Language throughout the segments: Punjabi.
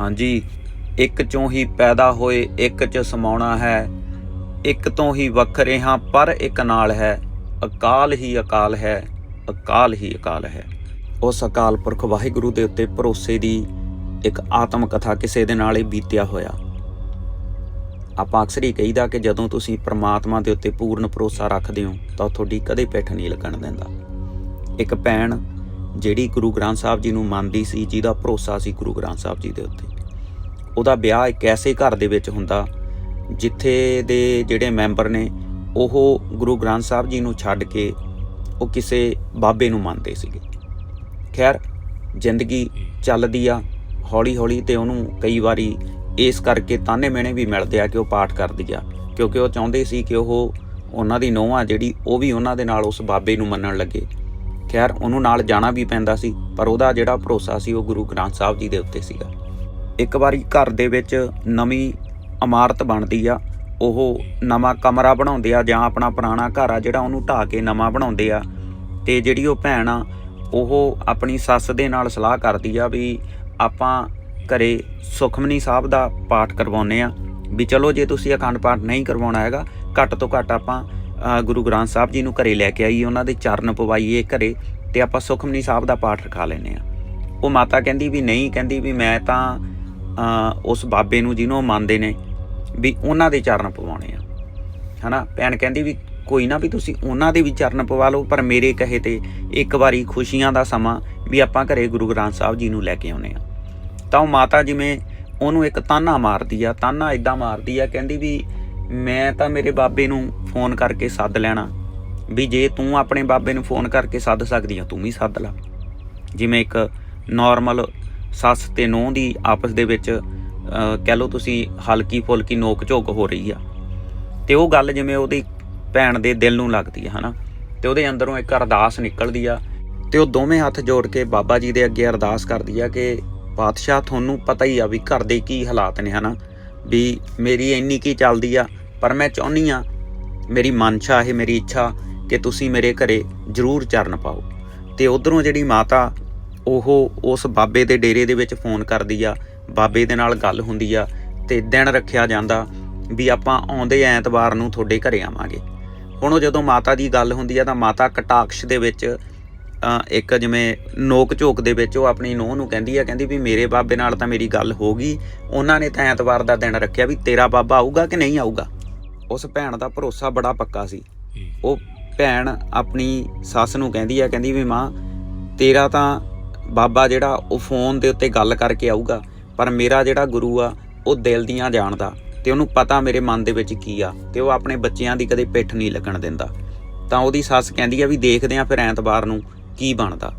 ਹਾਂਜੀ, ਇੱਕ ਚੋਂ ਹੀ ਪੈਦਾ ਹੋਏ, ਇੱਕ ਚ ਸਮਾਉਣਾ ਹੈ। ਇੱਕ ਤੋਂ ਹੀ ਵੱਖਰੇ ਹਾਂ, ਪਰ ਇੱਕ ਨਾਲ ਹੈ। ਅਕਾਲ ਹੀ ਅਕਾਲ ਹੈ, ਅਕਾਲ ਹੀ ਅਕਾਲ ਹੈ। ਉਸ ਅਕਾਲ ਪੁਰਖ ਵਾਹਿਗੁਰੂ ਦੇ ਉੱਤੇ ਭਰੋਸੇ ਦੀ ਇੱਕ ਆਤਮ ਕਥਾ ਕਿਸੇ ਦੇ ਨਾਲ ਹੀ ਬੀਤਿਆ ਹੋਇਆ। ਆਪਾਂ ਅਕਸਰ ਹੀ ਕਹੀਦਾ ਕਿ ਜਦੋਂ ਤੁਸੀਂ ਪ੍ਰਮਾਤਮਾ ਦੇ ਉੱਤੇ ਪੂਰਨ ਭਰੋਸਾ ਰੱਖਦੇ ਹੋ, ਤਾਂ ਉਹ ਤੁਹਾਡੀ ਕਦੇ ਪਿੱਠ ਨਹੀਂ ਲੱਗਣ ਦਿੰਦਾ। ਇੱਕ ਭੈਣ ਜਿਹੜੀ ਗੁਰੂ ਗ੍ਰੰਥ ਸਾਹਿਬ ਜੀ ਨੂੰ ਮੰਨਦੀ ਸੀ, ਜਿਹਦਾ ਭਰੋਸਾ ਸੀ ਗੁਰੂ ਗ੍ਰੰਥ ਸਾਹਿਬ ਜੀ ਦੇ ਉੱਤੇ। ਉਹਦਾ ਵਿਆਹ ਇੱਕ ਐਸੇ ਘਰ ਦੇ ਵਿੱਚ ਹੁੰਦਾ, ਜਿੱਥੇ ਦੇ ਜਿਹੜੇ ਮੈਂਬਰ ਨੇ, ਉਹ ਗੁਰੂ ਗ੍ਰੰਥ ਸਾਹਿਬ ਜੀ ਨੂੰ ਛੱਡ ਕੇ ਉਹ ਕਿਸੇ ਬਾਬੇ ਨੂੰ ਮੰਨਦੇ ਸੀਗੇ। ਖੈਰ, ਜ਼ਿੰਦਗੀ ਚੱਲਦੀ ਆ ਹੌਲੀ ਹੌਲੀ ਤੇ ਉਹਨੂੰ ਕਈ ਵਾਰੀ ਇਸ ਕਰਕੇ ਤਾਨੇ ਮਿਹਣੇ ਵੀ ਮਿਲਦੇ ਆ ਕਿ ਉਹ ਪਾਠ ਕਰਦੀ ਆ, ਕਿਉਂਕਿ ਉਹ ਚਾਹੁੰਦੇ ਸੀ ਕਿ ਉਹ ਉਹਨਾਂ ਦੀ ਨੋਹਾਂ ਜਿਹੜੀ, ਉਹ ਵੀ ਉਹਨਾਂ ਦੇ ਨਾਲ ਉਸ ਬਾਬੇ ਨੂੰ ਮੰਨਣ ਲੱਗੇ। ਖੈਰ ਉਹਨੂੰ ਨਾਲ ਜਾਣਾ ਵੀ ਪੈਂਦਾ ਸੀ, ਪਰ ਉਹਦਾ ਜਿਹੜਾ ਭਰੋਸਾ ਸੀ ਉਹ ਗੁਰੂ ਗ੍ਰੰਥ ਸਾਹਿਬ ਜੀ ਦੇ ਉੱਤੇ ਸੀਗਾ। ਇੱਕ ਵਾਰੀ ਘਰ ਦੇ ਵਿੱਚ ਨਵੀਂ ਇਮਾਰਤ ਬਣਦੀ ਆ, ਉਹ ਨਵਾਂ ਕਮਰਾ ਬਣਾਉਂਦੇ ਆ ਜਾਂ ਆਪਣਾ ਪੁਰਾਣਾ ਘਰ ਆ ਜਿਹੜਾ ਉਹਨੂੰ ਢਾਹ ਕੇ ਨਵਾਂ ਬਣਾਉਂਦੇ ਆ, ਤੇ ਜਿਹੜੀ ਉਹ ਭੈਣ ਆ, ਉਹ ਆਪਣੀ ਸੱਸ ਦੇ ਨਾਲ ਸਲਾਹ ਕਰਦੀ ਆ ਵੀ ਆਪਾਂ ਘਰੇ ਸੁਖਮਨੀ ਸਾਹਿਬ ਦਾ ਪਾਠ ਕਰਵਾਉਨੇ ਆ, ਵੀ ਚਲੋ ਜੇ ਤੁਸੀਂ ਅਖੰਡ ਪਾਠ ਨਹੀਂ ਕਰਵਾਉਣਾ ਹੈਗਾ, ਘੱਟ ਤੋਂ ਘੱਟ ਆਪਾਂ ਗੁਰੂ ਗ੍ਰੰਥ ਸਾਹਿਬ ਜੀ ਨੂੰ ਘਰੇ ਲੈ ਕੇ ਆਈਏ ਉਹਨਾਂ ਦੇ ਚਰਨ ਪਵਾਈਏ ਘਰੇ ਤੇ ਆਪਾਂ ਸੁਖਮਨੀ ਸਾਹਿਬ ਦਾ ਪਾਠ ਰਖਾ ਲੈਨੇ ਆ ਉਹ ਮਾਤਾ ਕਹਿੰਦੀ ਵੀ ਨਹੀਂ, ਕਹਿੰਦੀ ਵੀ ਮੈਂ ਤਾਂ ਉਸ ਬਾਬੇ ਨੂੰ ਜਿਹਨੂੰ ਉਹ ਮੰਨਦੇ ਨੇ ਵੀ ਉਹਨਾਂ ਦੇ ਚਰਨ ਪਵਾਉਣੇ ਆ। ਹਨਾ? ਭੈਣ ਕਹਿੰਦੀ ਵੀ ਕੋਈ ਨਾ ਵੀ ਤੁਸੀਂ ਉਹਨਾਂ ਦੇ ਵੀ ਚਰਨ ਪਵਾ ਲਓ, ਪਰ ਮੇਰੇ ਕਹੇ ਤੇ ਇੱਕ ਵਾਰੀ ਖੁਸ਼ੀਆਂ ਦਾ ਸਮਾਂ ਵੀ ਆਪਾਂ ਘਰੇ ਗੁਰੂ ਗ੍ਰੰਥ ਸਾਹਿਬ ਜੀ ਨੂੰ ਲੈ ਕੇ ਆਉਨੇ ਆ ਤਾਂ ਉਹ ਮਾਤਾ ਜਿਵੇਂ ਉਹਨੂੰ ਇੱਕ ਤਾਨਾ ਮਾਰਦੀ ਆ, ਤਾਨਾ ਇਦਾਂ ਮਾਰਦੀ ਆ, ਕਹਿੰਦੀ ਵੀ ਮੈਂ ਤਾਂ ਮੇਰੇ ਬਾਬੇ ਨੂੰ ਫੋਨ ਕਰਕੇ ਸੱਦ ਲੈਣਾ। ਵੀ ਜੇ ਤੂੰ ਆਪਣੇ ਬਾਬੇ ਨੂੰ ਫੋਨ ਕਰਕੇ ਸੱਦ ਸਕਦੀ ਆ, ਤੂੰ ਵੀ ਸੱਦ ਲੈ। ਜਿਵੇਂ ਇੱਕ ਨਾਰਮਲ ਸੱਸ ਤੇ ਨੂੰਹ ਦੀ ਆਪਸ ਦੇ ਵਿੱਚ ਕਹਿ ਲਓ ਤੁਸੀਂ ਹਲਕੀ ਫੁਲਕੀ ਨੋਕ ਝੋਕ ਹੋ ਰਹੀ ਆ। ਤੇ ਉਹ ਗੱਲ ਜਿਵੇਂ ਉਹਦੀ ਭੈਣ ਦੇ ਦਿਲ ਨੂੰ ਲੱਗਦੀ ਆ, ਹਨਾ? ਤੇ ਉਹਦੇ ਅੰਦਰੋਂ ਇੱਕ ਅਰਦਾਸ ਨਿਕਲਦੀ ਆ। ਤੇ ਉਹ ਦੋਵੇਂ ਹੱਥ ਜੋੜ ਕੇ ਬਾਬਾ ਜੀ ਦੇ ਅੱਗੇ ਅਰਦਾਸ ਕਰਦੀ ਆ ਕਿ ਪਾਤਸ਼ਾਹ, ਤੁਹਾਨੂੰ ਪਤਾ ਹੀ ਆ ਵੀ ਘਰ ਦੇ ਕੀ ਹਾਲਾਤ ਨੇ, ਹਨਾ? ਵੀ ਮੇਰੀ ਇੰਨੀ ਕੀ ਚੱਲਦੀ ਆ ਪਰ ਮੈਂ ਚਾਹੁੰਨੀ ਆ ਮੇਰੀ ਮਨਸ਼ਾ ਇਹ ਮੇਰੀ ਇੱਛਾ ਕਿ ਤੁਸੀਂ ਮੇਰੇ ਘਰੇ ਜ਼ਰੂਰ ਚਰਨ ਪਾਓ। ਤੇ ਉਧਰੋਂ ਜਿਹੜੀ ਮਾਤਾ, ਉਹ ਉਸ ਬਾਬੇ ਦੇ ਡੇਰੇ ਦੇ ਵਿੱਚ ਫੋਨ ਕਰਦੀ ਆ, ਬਾਬੇ ਦੇ ਨਾਲ ਗੱਲ ਹੁੰਦੀ ਆ ਤੇ ਦਿਨ ਰੱਖਿਆ ਜਾਂਦਾ ਵੀ ਆਪਾਂ ਆਉਂਦੇ ਐਤਵਾਰ ਨੂੰ ਤੁਹਾਡੇ ਘਰੇ ਆਵਾਂਗੇ। ਹੁਣ ਉਹ ਜਦੋਂ ਮਾਤਾ ਦੀ ਗੱਲ ਹੁੰਦੀ ਆ ਤਾਂ ਮਾਤਾ ਕਟਾਕਸ਼ ਦੇ ਵਿੱਚ ਇੱਕ ਜਿਵੇਂ ਨੋਕ ਝੋਕ ਦੇ ਵਿੱਚ ਉਹ ਆਪਣੀ ਨੂੰਹ ਨੂੰ ਕਹਿੰਦੀ ਆ, ਕਹਿੰਦੀ ਵੀ ਮੇਰੇ ਬਾਬੇ ਨਾਲ ਤਾਂ ਮੇਰੀ ਗੱਲ ਹੋ ਗਈ, ਉਹਨਾਂ ਨੇ ਤਾਂ ਐਤਵਾਰ ਦਾ ਦਿਨ ਰੱਖਿਆ ਵੀ ਤੇਰਾ ਬਾਬਾ ਆਊਗਾ ਕਿ ਨਹੀਂ ਆਊਗਾ? ਉਸ ਭੈਣ ਦਾ ਭਰੋਸਾ ਬੜਾ ਪੱਕਾ ਸੀ। ਉਹ ਭੈਣ ਆਪਣੀ ਸੱਸ ਨੂੰ ਕਹਿੰਦੀ ਆ ਕਹਿੰਦੀ ਵੀ ਮਾਂ ਤੇਰਾ ਤਾਂ ਬਾਬਾ ਜਿਹੜਾ ਉਹ ਫੋਨ ਦੇ ਉੱਤੇ ਗੱਲ ਕਰਕੇ ਆਊਗਾ ਪਰ ਮੇਰਾ ਜਿਹੜਾ ਗੁਰੂ ਆ ਉਹ ਦਿਲ ਦੀਆਂ ਜਾਣਦਾ ਤੇ ਉਹਨੂੰ ਪਤਾ ਮੇਰੇ ਮਨ ਦੇ ਵਿੱਚ ਕੀ ਆ ਤੇ ਉਹ ਆਪਣੇ ਬੱਚਿਆਂ ਦੀ ਕਦੇ ਪਿੱਠ ਨਹੀਂ ਲੱਗਣ ਦਿੰਦਾ। ਤਾਂ ਉਹਦੀ ਸੱਸ ਕਹਿੰਦੀ ਆ ਵੀ ਦੇਖਦੇ ਆ ਫਿਰ ਐਤਵਾਰ ਨੂੰ ਕੀ ਬਣਦਾ।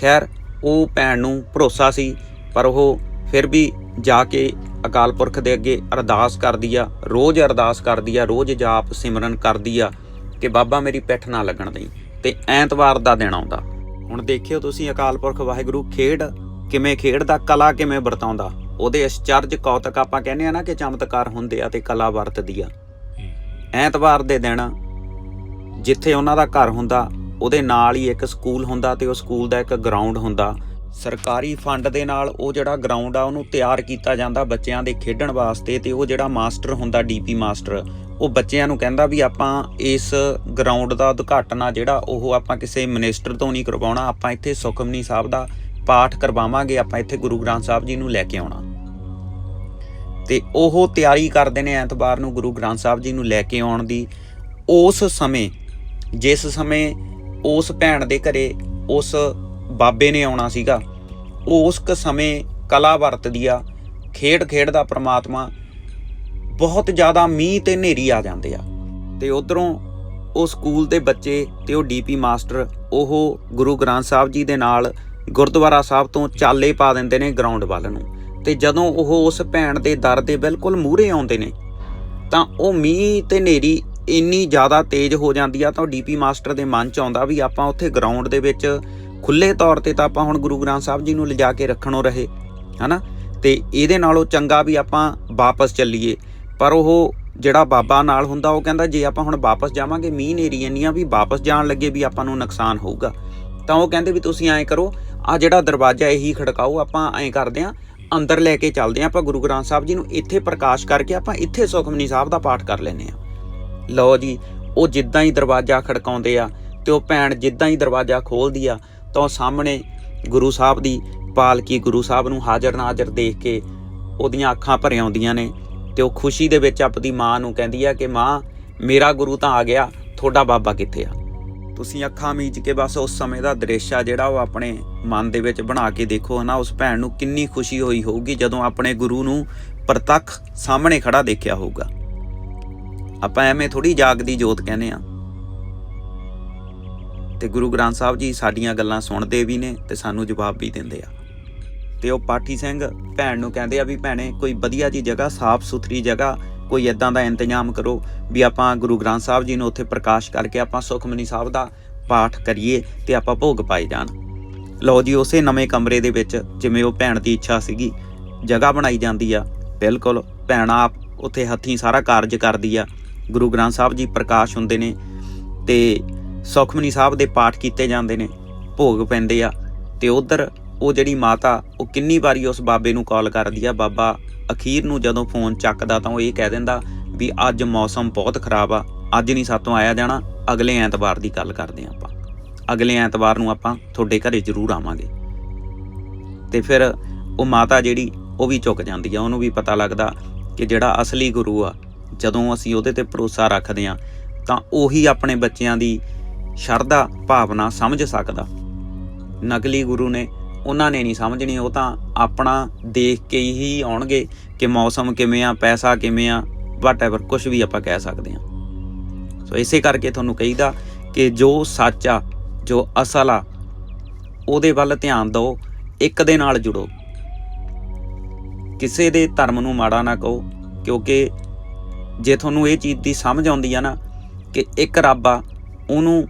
ਖੈਰ ਉਹ ਭੈਣ ਨੂੰ ਭਰੋਸਾ ਸੀ ਪਰ ਉਹ ਫਿਰ ਵੀ ਜਾ ਕੇ ਅਕਾਲ ਪੁਰਖ ਦੇ ਅੱਗੇ ਅਰਦਾਸ ਕਰਦੀ ਆ, ਰੋਜ਼ ਅਰਦਾਸ ਕਰਦੀ ਆ, ਰੋਜ਼ ਜਾਪ ਸਿਮਰਨ ਕਰਦੀ ਆ ਕਿ ਬਾਬਾ ਮੇਰੀ ਪਿੱਠ ਨਾ ਲੱਗਣ ਦੇਈ ਤੇ ਐਤਵਾਰ ਦਾ ਦਿਨ ਆਉਂਦਾ। ਹੁਣ ਦੇਖਿਓ ਤੁਸੀਂ ਅਕਾਲ ਪੁਰਖ ਵਾਹਿਗੁਰੂ ਖੇਡ ਕਿਵੇਂ ਖੇਡਦਾ, ਕਲਾ ਕਿਵੇਂ ਵਰਤਾਉਂਦਾ। ਉਹਦੇ ਅਚਰਜ ਕੌਤਕ ਆਪਾਂ ਕਹਿੰਦੇ ਆ ਨਾ ਕਿ ਚਮਤਕਾਰ ਹੁੰਦੇ ਆ ਤੇ ਕਲਾ ਵਰਤਦੀ ਆ। ਐਤਵਾਰ ਦੇ ਦਿਨ ਜਿੱਥੇ ਉਹਨਾਂ ਦਾ ਘਰ ਹੁੰਦਾ, ਉਹਦੇ ਨਾਲ ਹੀ ਇੱਕ ਸਕੂਲ ਹੁੰਦਾ ਤੇ ਉਹ ਸਕੂਲ ਦਾ ਇੱਕ ਗਰਾਊਂਡ ਹੁੰਦਾ। ਸਰਕਾਰੀ ਫੰਡ ਦੇ ਨਾਲ ਉਹ ਜਿਹੜਾ ਗਰਾਊਂਡ ਆ, ਉਹਨੂੰ ਤਿਆਰ ਕੀਤਾ ਜਾਂਦਾ ਬੱਚਿਆਂ ਦੇ ਖੇਡਣ ਵਾਸਤੇ ਤੇ ਉਹ ਜਿਹੜਾ ਮਾਸਟਰ ਹੁੰਦਾ ਡੀਪੀ ਮਾਸਟਰ, ਉਹ ਬੱਚਿਆਂ ਨੂੰ ਕਹਿੰਦਾ ਵੀ ਆਪਾਂ ਇਸ ਗਰਾਊਂਡ ਦਾ ਉਦਘਾਟਨ ਆ ਜਿਹੜਾ ਉਹ ਆਪਾਂ ਕਿਸੇ ਮਿਨਿਸਟਰ ਤੋਂ ਨਹੀਂ ਕਰਵਾਉਣਾ, ਆਪਾਂ ਇੱਥੇ ਸੁਖਮਨੀ ਸਾਹਿਬ ਦਾ ਪਾਠ ਕਰਵਾਵਾਂਗੇ, ਆਪਾਂ ਇੱਥੇ ਗੁਰੂ ਗ੍ਰੰਥ ਸਾਹਿਬ ਜੀ ਨੂੰ ਲੈ ਕੇ ਆਉਣਾ। ਤੇ ਉਹ ਤਿਆਰੀ ਕਰਦੇ ਨੇ ਐਤਵਾਰ ਨੂੰ ਗੁਰੂ ਗ੍ਰੰਥ ਸਾਹਿਬ ਜੀ ਨੂੰ ਲੈ ਕੇ ਆਉਣ ਦੀ। ਉਸ ਸਮੇਂ, ਜਿਸ ਸਮੇਂ ਉਸ ਭੈਣ ਦੇ ਘਰੇ ਉਸ ਬਾਬੇ ਨੇ ਆਉਣਾ ਸੀਗਾ। ਉਸ ਕ ਸਮੇਂ ਕਲਾ ਵਰਤਦੀ ਆ, ਖੇਡ ਖੇਡ ਦਾ ਪ੍ਰਮਾਤਮਾ, ਬਹੁਤ ਜ਼ਿਆਦਾ ਮੀਂਹ ਤੇ ਹਨੇਰੀ ਆ ਜਾਂਦੇ ਆ। ਤੇ ਉਧਰੋਂ ਉਹ ਸਕੂਲ ਦੇ ਬੱਚੇ ਤੇ ਉਹ ਡੀਪੀ ਮਾਸਟਰ, ਉਹ ਗੁਰੂ ਗ੍ਰੰਥ ਸਾਹਿਬ ਜੀ ਦੇ ਨਾਲ ਗੁਰਦੁਆਰਾ ਸਾਹਿਬ ਤੋਂ ਚਾਲੇ ਪਾ ਦਿੰਦੇ ਨੇ ਗਰਾਊਂਡ ਵੱਲ ਨੂੰ। ਤੇ ਜਦੋਂ ਉਹ ਉਸ ਭੈਣ ਦੇ ਦਰ ਦੇ ਬਿਲਕੁਲ ਮੂਹਰੇ ਆਉਂਦੇ ਨੇ, ਤਾਂ ਉਹ ਮੀਂਹ ਤੇ ਹਨੇਰੀ ਇੰਨੀ ਜ਼ਿਆਦਾ ਤੇਜ਼ ਹੋ ਜਾਂਦੀ ਆ, ਤਾਂ ਡੀਪੀ ਮਾਸਟਰ ਦੇ ਮਨ ਚ ਆਉਂਦਾ ਵੀ ਆਪਾਂ ਉੱਥੇ ਗਰਾਊਂਡ ਦੇ ਵਿੱਚ ਖੁੱਲੇ ਤੌਰ ਤੇ ਤਾਂ ਆਪਾਂ ਹੁਣ ਗੁਰੂ ਗ੍ਰੰਥ ਸਾਹਿਬ ਜੀ ਨੂੰ ਲਿਜਾ ਕੇ ਰੱਖਣੋਂ ਰਹੇ, ਹਨਾ? ਤੇ ਇਹਦੇ ਨਾਲੋਂ ਚੰਗਾ ਵੀ ਆਪਾਂ ਵਾਪਸ ਚੱਲੀਏ। ਪਰ ਉਹ ਜਿਹੜਾ ਬਾਬਾ ਨਾਲ ਹੁੰਦਾ, ਉਹ ਕਹਿੰਦਾ ਜੇ ਆਪਾਂ ਹੁਣ ਵਾਪਸ ਜਾਵਾਂਗੇ, ਮੀਂਹ ਨੇਰੀ ਇੰਨੀਆਂ ਵੀ ਵਾਪਸ ਜਾਣ ਲੱਗੇ ਵੀ ਆਪਾਂ ਨੂੰ ਨੁਕਸਾਨ ਹੋਊਗਾ। ਤਾਂ ਉਹ ਕਹਿੰਦੇ ਵੀ ਤੁਸੀਂ ਐਂ ਕਰੋ ਆ ਜਿਹੜਾ ਦਰਵਾਜ਼ਾ ਇਹੀ ਖੜਕਾਓ, ਆਪਾਂ ਐਂ ਕਰਦੇ ਆਂ, ਅੰਦਰ ਲੈ ਕੇ ਚੱਲਦੇ ਹਾਂ ਆਪਾਂ ਗੁਰੂ ਗ੍ਰੰਥ ਸਾਹਿਬ ਜੀ ਨੂੰ ਇੱਥੇ ਪ੍ਰਕਾਸ਼ ਕਰਕੇ ਆਪਾਂ ਇੱਥੇ ਸੁਖਮਨੀ ਸਾਹਿਬ ਦਾ ਪਾਠ ਕਰ ਲੈਨੇ ਆ। ਲਓ ਜੀ, ਉਹ ਜਿੱਦਾਂ ਹੀ ਦਰਵਾਜ਼ਾ ਖੜਕਾਉਂਦੇ ਆ ਤੇ ਉਹ ਭੈਣ ਜਿੱਦਾਂ ਹੀ ਦਰਵਾਜ਼ਾ ਖੋਲਦੀ ਆ ਤਾਂ ਉਹ ਸਾਹਮਣੇ ਗੁਰੂ ਸਾਹਿਬ ਦੀ ਪਾਲਕੀ ਗੁਰੂ ਸਾਹਿਬ ਨੂੰ ਹਾਜ਼ਰ ਨਾਜ਼ਰ ਦੇਖ ਕੇ ਉਹਦੀਆਂ ਅੱਖਾਂ ਭਰ ਆਉਂਦੀਆਂ ਨੇ ਤੇ ਉਹ ਖੁਸ਼ੀ ਦੇ ਵਿੱਚ ਆਪਣੀ ਮਾਂ ਨੂੰ ਕਹਿੰਦੀ ਆ ਕਿ ਮਾਂ, ਮੇਰਾ ਗੁਰੂ ਤਾਂ ਆ ਗਿਆ, ਤੁਹਾਡਾ ਬਾਬਾ ਕਿੱਥੇ ਆ? ਤੁਸੀਂ ਅੱਖਾਂ ਮੀਚ ਕੇ ਬਸ ਉਸ ਸਮੇਂ ਦਾ ਦ੍ਰਿਸ਼ ਆ ਜਿਹੜਾ ਉਹ ਆਪਣੇ ਮਨ ਦੇ ਵਿੱਚ ਬਣਾ ਕੇ ਦੇਖੋ ਹਨਾ, ਉਸ ਭੈਣ ਨੂੰ ਕਿੰਨੀ ਖੁਸ਼ੀ ਹੋਈ ਹੋਊਗੀ ਜਦੋਂ ਆਪਣੇ ਗੁਰੂ ਨੂੰ ਪ੍ਰਤੱਖ ਸਾਹਮਣੇ ਖੜਾ ਦੇਖਿਆ ਹੋਊਗਾ। ਆਪਾਂ ਐਵੇਂ ਥੋੜੀ ਜਾਗਦੀ ਜੋਤ ਕਹਿੰਦੇ ਆ। ਤੇ ਗੁਰੂ ਗ੍ਰੰਥ ਸਾਹਿਬ ਜੀ ਸਾਡੀਆਂ ਗੱਲਾਂ ਸੁਣਦੇ ਵੀ ਨੇ ਤੇ ਸਾਨੂੰ ਜਵਾਬ ਵੀ ਦਿੰਦੇ ਆ। ਤੇ ਉਹ ਪਾਠੀ ਸਿੰਘ ਭੈਣ ਨੂੰ ਕਹਿੰਦੇ ਆ ਵੀ ਭੈਣੇ ਕੋਈ ਵਧੀਆ ਜੀ ਜਗ੍ਹਾ, ਸਾਫ਼ ਸੁਥਰੀ ਜਗ੍ਹਾ, ਕੋਈ ਇਦਾਂ ਦਾ ਇੰਤਜ਼ਾਮ ਕਰੋ ਵੀ ਆਪਾਂ ਗੁਰੂ ਗ੍ਰੰਥ ਸਾਹਿਬ ਜੀ ਨੂੰ ਉੱਥੇ ਪ੍ਰਕਾਸ਼ ਕਰਕੇ ਆਪਾਂ ਸੁਖਮਨੀ ਸਾਹਿਬ ਦਾ ਪਾਠ ਕਰੀਏ ਤੇ ਆਪਾਂ ਭੋਗ ਪਾਏ ਜਾਣ। ਲਓ ਜੀ, ਉਸੇ ਨਵੇਂ ਕਮਰੇ ਦੇ ਵਿੱਚ ਜਿਵੇਂ ਉਹ ਭੈਣ ਦੀ ਇੱਛਾ ਸੀਗੀ, ਜਗ੍ਹਾ ਬਣਾਈ ਜਾਂਦੀ ਆ, ਬਿਲਕੁਲ ਭੈਣ ਆਪ ਉੱਥੇ ਹੱਥੀਂ ਸਾਰਾ ਕਾਰਜ ਕਰਦੀ ਆ। ਗੁਰੂ ਗ੍ਰੰਥ ਸਾਹਿਬ ਜੀ ਪ੍ਰਕਾਸ਼ ਹੁੰਦੇ ਨੇ ਤੇ ਸੁਖਮਨੀ ਸਾਹਿਬ ਦੇ ਪਾਠ ਕੀਤੇ ਜਾਂਦੇ ਨੇ, ਭੋਗ ਪੈਂਦੇ ਆ। ਤੇ ਉਧਰ ਉਹ ਜਿਹੜੀ ਮਾਤਾ, ਉਹ ਕਿੰਨੀ ਵਾਰੀ ਉਸ ਬਾਬੇ ਨੂੰ ਕਾਲ ਕਰਦੀ ਆ, ਬਾਬਾ, ਅਖੀਰ ਨੂੰ ਜਦੋਂ ਫੋਨ ਚੱਕਦਾ ਤਾਂ ਉਹ ਇਹ ਕਹਿ ਦਿੰਦਾ ਵੀ ਅੱਜ ਮੌਸਮ ਬਹੁਤ ਖਰਾਬ ਆ, ਅੱਜ ਨਹੀਂ ਸਾਤੋਂ ਆਇਆ ਜਾਣਾ, ਅਗਲੇ ਐਤਵਾਰ ਦੀ ਗੱਲ ਕਰਦੇ ਆ ਆਪਾਂ। ਅਗਲੇ ਐਤਵਾਰ ਨੂੰ ਆਪਾਂ ਤੁਹਾਡੇ ਘਰੇ ਜ਼ਰੂਰ ਆਵਾਂਗੇ। ਤੇ ਫਿਰ ਉਹ ਮਾਤਾ ਜਿਹੜੀ, ਉਹ ਵੀ ਚੁੱਕ ਜਾਂਦੀ ਆ। ਉਹਨੂੰ ਵੀ ਪਤਾ ਲੱਗਦਾ ਕਿ ਜਿਹੜਾ ਅਸਲੀ ਗੁਰੂ ਆ, ਜਦੋਂ ਅਸੀਂ ਉਹਦੇ ਤੇ ਭਰੋਸਾ ਰੱਖਦੇ ਆ, ਤਾਂ ਉਹੀ ਆਪਣੇ ਬੱਚਿਆਂ ਦੀ ਸ਼ਰਧਾ, ਭਾਵਨਾ ਸਮਝ ਸਕਦਾ। ਨਕਲੀ ਗੁਰੂ ਨੇ ਉਹਨਾਂ ਨੇ ਨਹੀਂ ਸਮਝਣੀ, ਉਹ ਤਾਂ ਆਪਣਾ ਦੇਖ ਕੇ ਹੀ ਆਉਣਗੇ ਕਿ ਮੌਸਮ ਕਿਵੇਂ ਆ, ਪੈਸਾ ਕਿਵੇਂ ਆ ਵਾਟਐਵਰ ਕੁਝ ਵੀ ਆਪਾਂ ਕਹਿ ਸਕਦੇ ਆ ਸੋ ਇਸੇ ਕਰਕੇ ਤੁਹਾਨੂੰ ਕਹੀਦਾ ਕਿ ਜੋ ਸੱਚ ਆ, ਜੋ ਅਸਲ ਆ, ਉਹਦੇ ਵੱਲ ਧਿਆਨ ਦਿਓ, ਇੱਕ ਦੇ ਨਾਲ ਜੁੜੋ। ਕਿਸੇ ਦੇ ਧਰਮ ਨੂੰ ਮਾੜਾ ਨਾ ਕਹੋ, ਕਿਉਂਕਿ ਜੇ ਤੁਹਾਨੂੰ ਇਹ ਚੀਜ਼ ਦੀ ਸਮਝ ਆਉਂਦੀ ਆ ਨਾ ਕਿ ਇੱਕ ਰੱਬ ਆ, ਉਹਨੂੰ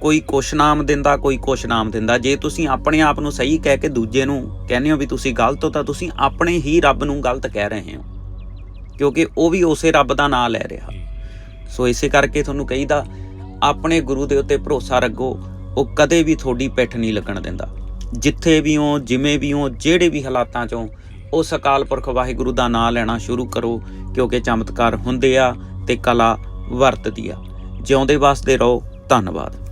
ਕੋਈ ਕੁਛ ਨਾਮ ਦਿੰਦਾ, ਕੋਈ ਕੁਛ ਨਾਮ ਦਿੰਦਾ। ਜੇ ਤੁਸੀਂ ਆਪਣੇ ਆਪ ਨੂੰ ਸਹੀ ਕਹਿ ਕੇ ਦੂਜੇ ਨੂੰ ਕਹਿੰਦੇ ਹੋ ਵੀ ਤੁਸੀਂ ਗਲਤ ਹੋ, ਤਾਂ ਤੁਸੀਂ ਆਪਣੇ ਹੀ ਰੱਬ ਨੂੰ ਗਲਤ ਕਹਿ ਰਹੇ ਹੋ। ਕਿਉਂਕਿ ਉਹ ਵੀ ਉਸੇ ਰੱਬ ਦਾ ਨਾਮ ਲੈ ਰਿਹਾ। ਸੋ ਇਸੇ ਕਰਕੇ ਤੁਹਾਨੂੰ ਕਹੀਦਾ, ਆਪਣੇ ਗੁਰੂ ਦੇ ਉੱਤੇ ਭਰੋਸਾ ਰੱਖੋ, ਉਹ ਕਦੇ ਵੀ ਤੁਹਾਡੀ ਪਿੱਠ ਨਹੀਂ ਲੱਗਣ ਦਿੰਦਾ। ਜਿੱਥੇ ਵੀ ਹੋ, ਜਿਵੇਂ ਵੀ ਹੋ, ਜਿਹੜੇ ਵੀ ਹਾਲਾਤਾਂ ਚੋਂ ਉਸ ਅਕਾਲ ਪੁਰਖ ਵਾਹਿਗੁਰੂ ਦਾ ਨਾਮ ਲੈਣਾ ਸ਼ੁਰੂ ਕਰੋ, ਕਿਉਂਕਿ ਚਮਤਕਾਰ ਹੁੰਦੇ ਆ ਤੇ ਕਲਾ ਵਰਤਦੀ ਆ। ਜਿਉਂਦੇ ਵਸਦੇ ਰਹੋ, ਧੰਨਵਾਦ।